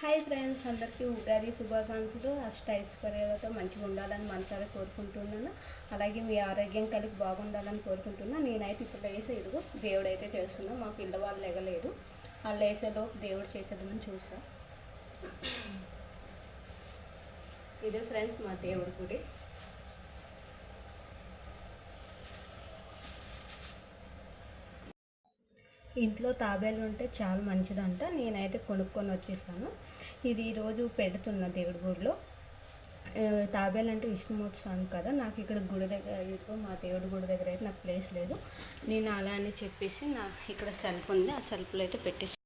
Hi friends అందరికీ ఉగాది శుభాకాంక్షలు. అష్ట ఐశ్వర్యాలతో మంచిగా ఉండాలని మనసారా కోరుకుంటున్నాను. అలాగే మీ ఆరోగ్యం కలిగి బాగుండాలని కోరుకుంటున్నాను నేనైతే ఇప్పుడు లేసే ఇదిగో దేవుడు అయితే చేస్తున్నా. మా పిల్లవాళ్ళు ఎగలేదు వాళ్ళు లేసేలోపు దేవుడు చేసేదని చూసా ఇదే ఫ్రెండ్స్ మా దేవుడి గుడి. ఇంట్లో తాబేలు ఉంటే చాలా మంచిదంట. నేనైతే కొనుక్కొని వచ్చేసాను. ఇది ఈరోజు పెడుతున్న దేవుడి గుడిలో. తాబేలు అంటే విష్ణుమూర్తి స్వామి కదా నాకు ఇక్కడ గుడి దగ్గర ఇప్పుడు మా దేవుడి గుడి దగ్గర అయితే నాకు ప్లేస్ లేదు. నేను అలా అని చెప్పేసి నా ఇక్కడ సెల్ఫ్ ఉంది. ఆ సెల్ఫ్లో అయితే పెట్టేసి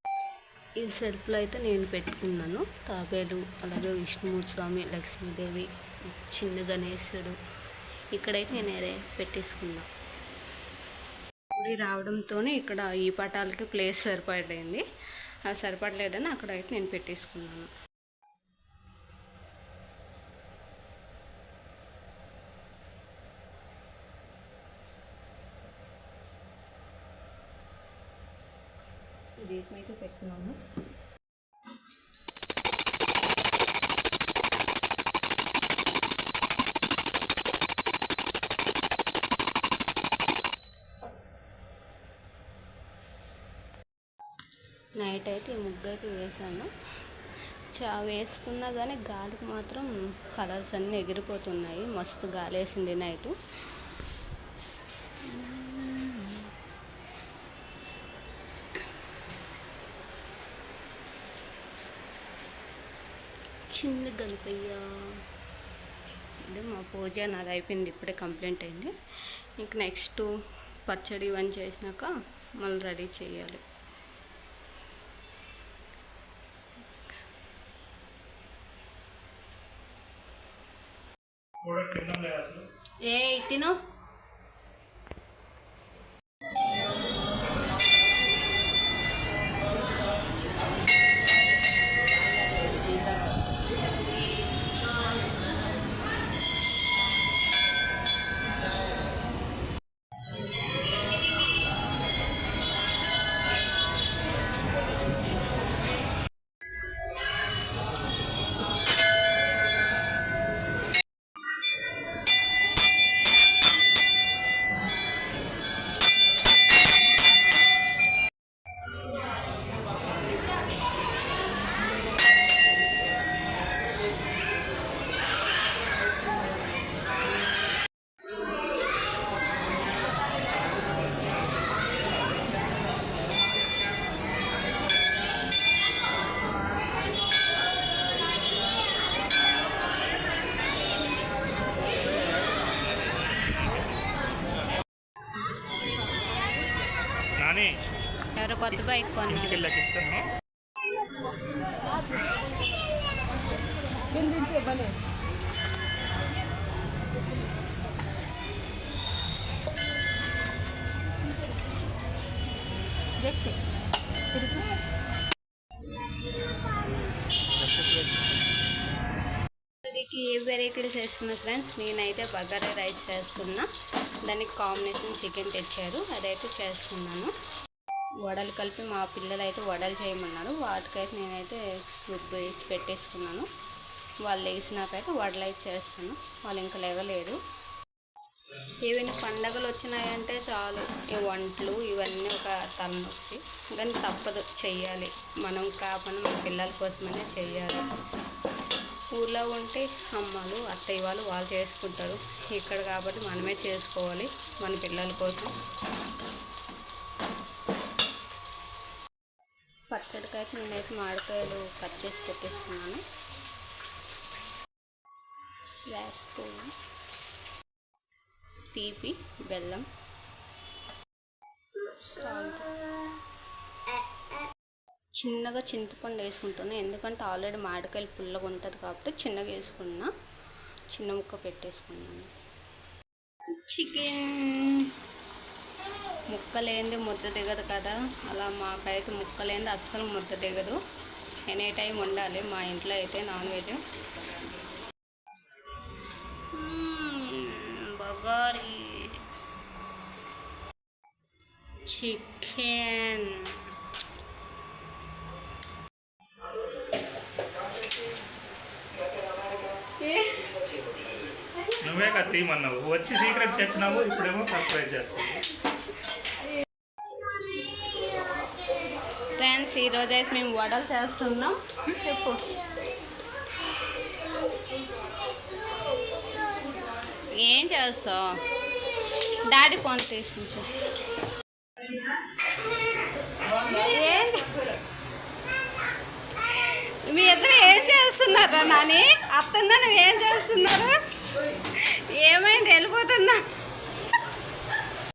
ఈ సెల్ఫ్లో అయితే నేను పెట్టుకున్నాను. తాబేలు అలాగే విష్ణుమూర్తి స్వామి లక్ష్మీదేవి చిన్న గణేశుడు ఇక్కడైతే నేను పెట్టేసుకున్నాను గుడి రావడంతోనే ఇక్కడ ఈ పటాలకి ప్లేస్ సరిపడింది. అది సరిపడలేదని అక్కడైతే నేను పెట్టేసుకున్నాను. దీపం అయితే పెట్టుకున్నాను నైట్ అయితే ఈ ముగ్గు అయితే వేసాను. చా వేసుకున్నా కానీ గాలికి మాత్రం కలర్స్ అన్నీ ఎగిరిపోతున్నాయి. మస్తు గాలి వేసింది నైటు. చిన్న గణపయ్య అంటే మా పూజ నాది అయిపోయింది. ఇప్పుడే కంప్లైంట్ అయింది. ఇంక నెక్స్ట్ పచ్చడి ఇవన్నీ చేసినాక మళ్ళీ రెడీ చేయాలి. కూడా తినడం లేదు అసలు ఏ ఎవరో కొత్త బైక్ కొన్నారు. ఏ వెరైటీలు చేస్తున్నా ఫ్రెండ్స్ నేనైతే బగారా రైస్ చేస్తున్నా. దానికి కాంబినేషన్ చికెన్ తెచ్చారు. అదైతే చేస్తున్నాను. వడలు కలిపి మా పిల్లలు అయితే వడలు చేయమన్నారు. వాటికైతే నేనైతే గుడ్డు వేసి పెట్టేసుకున్నాను. వాళ్ళు వేసినాకైతే వడలు అయితే చేస్తాను. వాళ్ళు ఇంకా లేవలేదు. ఏవైనా పండగలు వచ్చినాయంటే చాలు. ఈ వంటలు ఇవన్నీ ఒక తలనొప్పి. కానీ తప్పదు చెయ్యాలి. మనం కాకుండా మన పిల్లల కోసమైనా చెయ్యాలి. ఊర్లో ఉంటే అమ్మలు అత్తయ్య వాళ్ళు వాళ్ళు చేసుకుంటారు. ఇక్కడ కాబట్టి మనమే చేసుకోవాలి మన పిల్లల కోసం. పచ్చడికైతే నేనైతే మామిడికాయలు కట్ చేసి పెట్టేసుకున్నాను తీపి బెల్లం. చిన్నగా చింతపండు వేసుకుంటున్నాను ఎందుకంటే ఆల్రెడీ మామిడికాయలు పుల్లగా ఉంటుంది కాబట్టి చిన్నగా వేసుకున్నా చిన్న ముక్క పెట్టేసుకున్నాను. చికెన్ ముక్కలేంది ముద్ద దిగదు కదా. అలా మాకైతే ముక్కలేంది అస్సలు ముద్ద దిగదు. ఎనీ టైం ఉండాలి మా ఇంట్లో అయితే నాన్ వెజ్. బగారి. చికెన్. నువ్వే కదా తీయమన్నావు వచ్చి సీక్రెట్ చెప్పినావు ఇప్పుడేమో సర్ప్రైజ్ చేస్తావు ఫ్రెండ్స్ ఈరోజు అయితే మేము వడలు చేస్తున్నాం. చెప్పు. ఏం చేస్తావు? డాడీ ఫోన్ తీసుకుంటా మీ ఇద్దరు ఏం చేస్తున్నారా నాని? అత్తన్న నువ్వు ఏం చేస్తున్నారు? ఏమైంది? వెళ్ళిపోతున్నా.